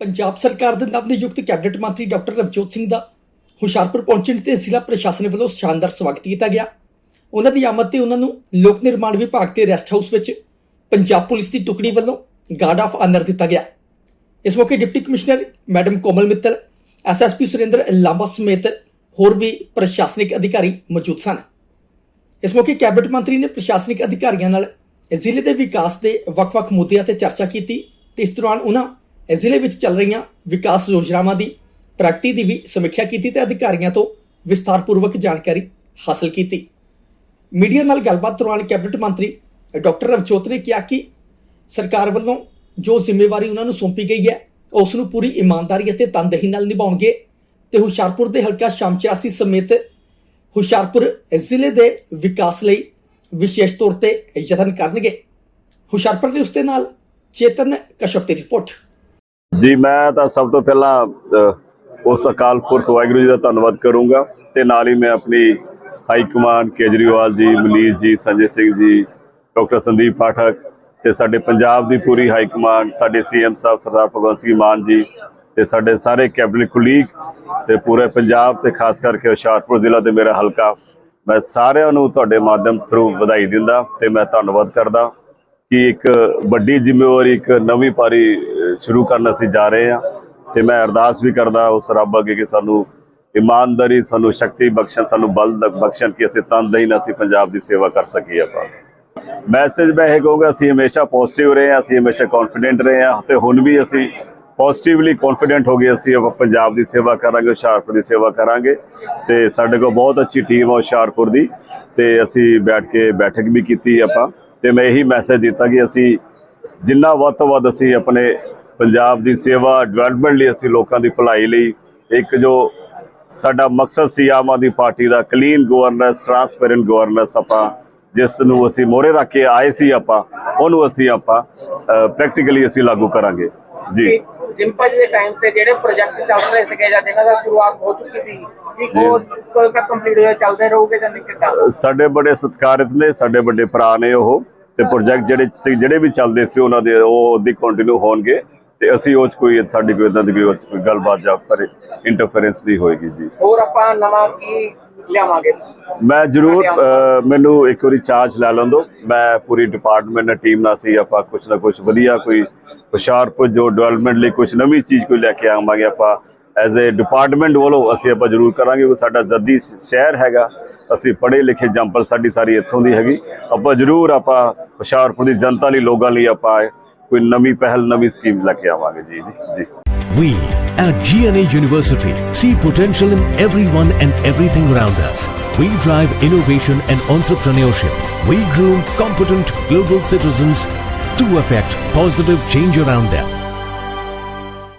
ਪੰਜਾਬ ਸਰਕਾਰ ਦੇ ਨਵਨਿਯੁਕਤ ਕੈਬਨਿਟ ਮੰਤਰੀ ਡਾਕਟਰ ਰਵਜੋਤ ਸਿੰਘ ਦਾ ਹੁਸ਼ਿਆਰਪੁਰ ਪਹੁੰਚਣ ਤੇ ਜ਼ਿਲ੍ਹਾ ਪ੍ਰਸ਼ਾਸਨ ਵੱਲੋਂ ਸ਼ਾਨਦਾਰ ਸਵਾਗਤ ਕੀਤਾ ਗਿਆ। ਉਹਨਾਂ ਦੀ ਆਮਦ ਤੇ ਉਹਨਾਂ ਨੂੰ ਲੋਕ ਨਿਰਮਾਣ ਵਿਭਾਗ ਦੇ ਰੈਸਟ ਹਾਊਸ ਵਿੱਚ ਪੰਜਾਬ ਪੁਲਿਸ ਦੀ ਟੁਕੜੀ ਵੱਲੋਂ ਗਾਰਡ ਆਫ ਆਨਰ ਦਿੱਤਾ ਗਿਆ। ਇਸ ਮੌਕੇ deputy commissioner madam Komal Mittal SSP Surinder Lamba ਸਮੇਤ ਹੋਰ ਵੀ ਪ੍ਰਸ਼ਾਸਨਿਕ ਅਧਿਕਾਰੀ ਮੌਜੂਦ ਸਨ। ਇਸ ਮੌਕੇ ਕੈਬਨਿਟ ਮੰਤਰੀ ਨੇ ਪ੍ਰਸ਼ਾਸਨਿਕ ਅਧਿਕਾਰੀਆਂ ਨਾਲ ਜ਼ਿਲ੍ਹੇ ਦੇ ਵਿਕਾਸ ਦੇ ਵੱਖ-ਵੱਖ ਮੁੱਦਿਆਂ ਤੇ ਚਰਚਾ ਕੀਤੀ ਤੇ ਇਸ ਦੌਰਾਨ ਉਹਨਾਂ ਜ਼ਿਲ੍ਹੇ ਵਿੱਚ ਚੱਲ ਰਹੀਆਂ ਵਿਕਾਸ ਯੋਜਨਾਵਾਂ ਦੀ ਪ੍ਰਗਤੀ ਦੀ ਵੀ ਸਮੀਖਿਆ ਕੀਤੀ ਤੇ ਅਧਿਕਾਰੀਆਂ ਤੋਂ ਵਿਸਥਾਰਪੂਰਵਕ ਜਾਣਕਾਰੀ ਹਾਸਲ ਕੀਤੀ। ਮੀਡੀਆ ਨਾਲ ਗੱਲਬਾਤ ਦੌਰਾਨ ਕੈਬਨਿਟ ਮੰਤਰੀ ਡਾਕਟਰ ਰਵਜੋਤ ਨੇ ਕਿਹਾ ਕਿ ਸਰਕਾਰ ਵੱਲੋਂ ਜੋ ਜ਼ਿੰਮੇਵਾਰੀ ਉਹਨਾਂ ਨੂੰ ਸੌਂਪੀ ਗਈ ਹੈ, ਉਸ ਨੂੰ ਪੂਰੀ ਇਮਾਨਦਾਰੀ ਅਤੇ ਤਨਦੇਹੀ ਨਾਲ ਨਿਭਾਉਣਗੇ ਤੇ ਹੁਸ਼ਿਆਰਪੁਰ ਦੇ ਹਲਕਾ ਸ਼ਾਮ 84 ਸਮੇਤ ਹੁਸ਼ਿਆਰਪੁਰ ਜ਼ਿਲ੍ਹੇ ਦੇ ਵਿਕਾਸ ਲਈ ਵਿਸ਼ੇਸ਼ ਤੌਰ ਤੇ ਯਤਨ ਕਰਨਗੇ। ਹੁਸ਼ਿਆਰਪੁਰ ਦੇ ਉਸਤੇ ਨਾਲ ਚੇਤਨ ਕਸ਼ਪ ਦੀ ਰਿਪੋਰਟ। ਜੀ, ਮੈਂ ਤਾਂ ਸਭ ਤੋਂ ਪਹਿਲਾਂ ਉਸ ਅਕਾਲ ਪੁਰਖ ਵਾਹਿਗੁਰੂ ਜੀ ਦਾ ਧੰਨਵਾਦ ਕਰੂੰਗਾ ਤੇ ਨਾਲ ਹੀ ਮੈਂ ਆਪਣੀ ਹਾਈ ਕਮਾਂਡ ਕੇਜਰੀਵਾਲ ਜੀ, ਮਨੀਸ਼ ਜੀ, ਸੰਜੇ ਸਿੰਘ ਜੀ, ਡਾਕਟਰ ਸੰਦੀਪ ਪਾਠਕ ਤੇ ਸਾਡੇ ਪੰਜਾਬ ਦੀ ਪੂਰੀ ਹਾਈ ਕਮਾਂਡ, ਸਾਡੇ ਸੀਐਮ ਸਾਹਿਬ ਸਰਦਾਰ ਭਗਵੰਤ ਸਿੰਘ ਮਾਨ ਜੀ ਤੇ ਸਾਡੇ ਸਾਰੇ ਕੈਬਨਿਟ ਕੁਲੀਗ ਤੇ ਪੂਰੇ ਪੰਜਾਬ ਤੇ ਖਾਸ ਕਰਕੇ ਹੁਸ਼ਿਆਰਪੁਰ ਜ਼ਿਲ੍ਹਾ ਤੇ ਮੇਰਾ ਹਲਕਾ, ਮੈਂ ਸਾਰਿਆਂ ਨੂੰ ਤੁਹਾਡੇ ਮਾਧਿਅਮ ਥਰੂ ਵਧਾਈ ਦਿੰਦਾ ਤੇ ਮੈਂ ਧੰਨਵਾਦ ਕਰਦਾ। ਕਿ ਇੱਕ ਵੱਡੀ ਜ਼ਿੰਮੇਵਾਰੀ, ਇੱਕ ਨਵੀਂ ਪਾਰੀ ਸ਼ੁਰੂ ਕਰਨ ਅਸੀਂ ਜਾ ਰਹੇ ਹਾਂ ਤੇ ਮੈਂ ਅਰਦਾਸ ਵੀ ਕਰਦਾ ਉਸ ਰੱਬ ਅੱਗੇ ਕਿ ਸਾਨੂੰ ਇਮਾਨਦਾਰੀ, ਸਾਨੂੰ ਸ਼ਕਤੀ ਬਖਸ਼ਣ, ਸਾਨੂੰ ਬਲ ਬਖਸ਼ਣ ਕਿ ਅਸੀਂ ਤਨਦੇਹੀ ਨਾਲ ਅਸੀਂ ਪੰਜਾਬ ਦੀ ਸੇਵਾ ਕਰ ਸਕੀਏ ਆਪਾਂ। ਮੈਸੇਜ ਮੈਂ ਇਹ ਕਹੂੰਗਾ, ਅਸੀਂ ਹਮੇਸ਼ਾ ਪੋਜ਼ਿਟਿਵ ਰਹੇ ਹਾਂ, ਅਸੀਂ ਹਮੇਸ਼ਾ ਕੌਨਫੀਡੈਂਟ ਰਹੇ ਹਾਂ ਤੇ ਹੁਣ ਵੀ ਅਸੀਂ ਪੋਜ਼ਿਟਿਵਲੀ ਕੌਨਫੀਡੈਂਟ ਹੋ ਗਏ, ਅਸੀਂ ਆਪਾਂ ਪੰਜਾਬ ਦੀ ਸੇਵਾ ਕਰਾਂਗੇ, ਹੁਸ਼ਿਆਰਪੁਰ ਦੀ ਸੇਵਾ ਕਰਾਂਗੇ ਤੇ ਸਾਡੇ ਕੋਲ ਬਹੁਤ ਅੱਛੀ ਟੀਮ ਹੈ ਹੁਸ਼ਿਆਰਪੁਰ ਦੀ ਤੇ ਅਸੀਂ ਬੈਠ ਕੇ ਬੈਠਕ ਵੀ ਕੀਤੀ ਆਪਾਂ। ਤੇ ਮੈਂ ਇਹੀ ਮੈਸੇਜ ਦਿੱਤਾ ਕਿ ਅਸੀਂ ਜਿੰਨਾ ਵੱਧ ਤੋਂ ਵੱਧ ਅਸੀਂ ਆਪਣੇ ਪੰਜਾਬ ਦੀ ਸੇਵਾ ਡਿਵੈਲਪਮੈਂਟ ਲਈ ਅਸੀਂ ਲੋਕਾਂ ਦੀ ਭਲਾਈ ਲਈ ਇੱਕ ਜੋ ਸਾਡਾ ਮਕਸਦ ਸੀ ਆਮ ਆਦਮੀ ਪਾਰਟੀ ਦਾ ਕਲੀਨ ਗਵਰਨੈਂਸ ਟਰਾਂਸਪੇਰੈਂਟ ਗਵਰਨੈਂਸ ਆਪਾਂ, ਜਿਸ ਨੂੰ ਅਸੀਂ ਮੋਰੇ ਰੱਖ ਕੇ ਆਏ ਸੀ ਆਪਾਂ, ਉਹਨੂੰ ਅਸੀਂ ਆਪਾਂ ਪ੍ਰੈਕਟੀਕਲੀ ਅਸੀਂ ਲਾਗੂ ਕਰਾਂਗੇ। ਜੀ। ਜਿੰਪਾ ਜੀ ਦੇ ਟਾਈਮ ਤੇ ਜਿਹੜੇ ਪ੍ਰੋਜੈਕਟ ਚੱਲ ਰਹੇ ਸੀਗੇ ਜਾਂ ਜਿਨ੍ਹਾਂ ਦਾ ਸ਼ੁਰੂਆਤ ਹੋ ਚੁੱਕੀ ਸੀ ਵੀ ਉਹ ਕਦੋਂ ਤੱਕ ਕੰਪਲੀਟ ਹੋ ਚੱਲਦੇ ਰਹੋਗੇ ਜਾਂ ਨਹੀਂ ਕਿੱਦਾਂ? ਸਾਡੇ ਬੜੇ ਸਤਿਕਾਰਿਤ ਨੇ ਸਾਡੇ ਵੱਡੇ ਭਰਾ ਨੇ ਉਹ ਤੇ ਪ੍ਰੋਜੈਕਟ ਜਿਹੜੇ ਸੀ ਜਿਹੜੇ ਵੀ ਚੱਲਦੇ ਸੀ ਉਹਨਾਂ ਦੇ ਉਹ ਉਹਦੀ ਕੰਟੀਨਿਊ ਹੋਣਗੇ ਤੇ ਅਸੀਂ ਉਹ 'ਚ ਕੋਈ ਸਾਡੀ ਕੋਈ ਇਦਾਂ ਦੀ ਕੋਈ ਉਹ 'ਚ ਕੋਈ ਗੱਲਬਾਤ ਜਾਂ ਪਰ ਇੰਟਰਫੇਰੈਂਸ ਨਹੀਂ ਹੋਏਗੀ ਜੀ। ਹੋਰ ਆਪਾਂ ਨਵਾਂ ਕੀ ਲਿਆਵਾਂਗੇ? ਮੈਂ ਜਰੂਰ ਅਹ, ਮੈਨੂੰ ਇੱਕ ਵਾਰੀ ਚਾਰਜ ਲੈ ਲੈਂਦੋ ਮੈਂ ਪੂਰੀ ਡਿਪਾਰਟਮੈਂਟ ਨਾਲ ਟੀਮ ਨਾਲ ਸੀ ਆਪਾਂ ਕੁਝ ਨਾ ਕੁਝ ਵਧੀਆ ਕੋਈ ਹੁਸ਼ਿਆਰਪੁਰ ਜੋ ਡਿਵੈਲਪਮੈਂਟ ਲਈ ਕੁਝ ਨਵੀਂ ਚੀਜ਼ ਕੋਈ ਲੈ ਕੇ ਆਵਾਂਗੇ ਆਪਾਂ। ਐਜ਼ ਅ ਡਿਪਾਰਟਮੈਂਟ ਵੱਲੋਂ ਅਸੀਂ ਆਪਾਂ ਜਰੂਰ ਕਰਾਂਗੇ ਉਹ ਸਾਡਾ ਜ਼ੱਦੀ ਸ਼- ਸ਼ਹਿਰ ਹੈਗਾ ਅਸੀਂ ਪੜ੍ਹੇ ਲਿਖੇ ਜੰਪਲ ਸਾਡੀ ਸਾਰੀ ਇੱਥੋਂ ਦੀ ਹੈਗੀ ਆਪਾਂ ਜਰੂਰ ਆਪਾਂ ਹੁਸ਼ਿਆਰਪੁਰ ਦੀ ਜਨਤਾ ਲਈ ਲੋਕਾਂ ਲਈ ਆਪਾਂ ਕੋਈ ਨਵੀਂ ਪਹਿਲ ਨਵੀਂ ਸਕੀਮ ਲੈ ਕੇ ਆਵਾਂਗੇ ਜੀ ਜੀ ਜੀ We at GNA University see potential in everyone and everything around us. We drive innovation and entrepreneurship. We groom competent global citizens to affect positive change around them.